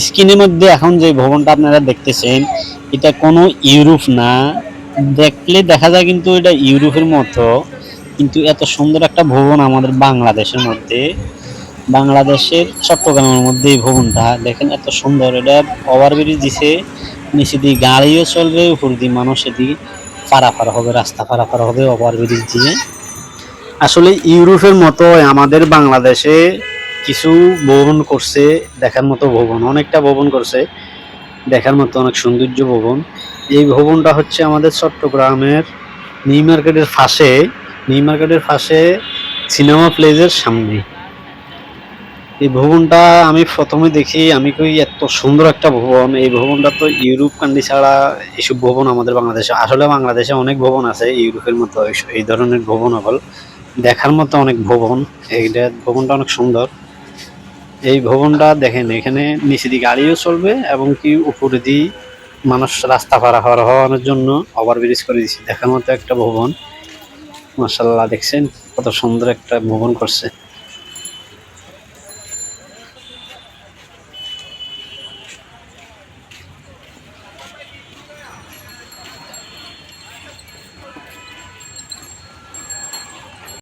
স্ক্রিনের মধ্যে এখন যে ভবনটা আপনারা দেখতেছেন, এটা কোনো ইউরোপ না। দেখলে দেখা যায় কিন্তু এটা ইউরোপের মতো, কিন্তু এত সুন্দর একটা ভবন আমাদের বাংলাদেশের মধ্যে। বাংলাদেশের চট্টগ্রামের মধ্যে এই ভবনটা, দেখেন এত সুন্দর। এটা ওভারব্রিজ দিছে, নিচে দিয়ে গাড়িও চলবে, উপর দিয়ে মানুষ এদিকে পারাপার হবে, রাস্তা পারাপার হবে, ওভারব্রিজ দিয়ে। আসলে ইউরোপের মতো আমাদের বাংলাদেশে কিছু ভবন করছে, দেখার মতো ভবন, অনেকটা ভবন করছে, দেখার মতো অনেক সৌন্দর্য ভবন। এই ভবনটা হচ্ছে আমাদের চট্টগ্রামের নিউ মার্কেটের পাশে, নিউ মার্কেটের পাশে সিনেমা প্লেজের সামনে। এই ভবনটা আমি প্রথমে দেখি, আমি কই এত সুন্দর একটা ভবন, এই ভবনটা তো ইউরোপ কান্ট্রি ছাড়া এইসব ভবন আমাদের বাংলাদেশে, আসলে বাংলাদেশে অনেক ভবন আছে, ইউরোপের মতো, এই ধরনের ভবন হল দেখার মতো অনেক ভবন, এইটা ভবনটা অনেক সুন্দর। এই ভবনটা দেখেন, এখানে নিচে দিয়ে গাড়িও চলবে এবং কি উপরে দিয়ে মানুষ রাস্তা পারাপার হওয়ার জন্য ওভারব্রিজ করে দিচ্ছে দেখার মতো একটা ভবন। মার্শাল্লাহ দেখছেন কত সুন্দর একটা ভবন করছে।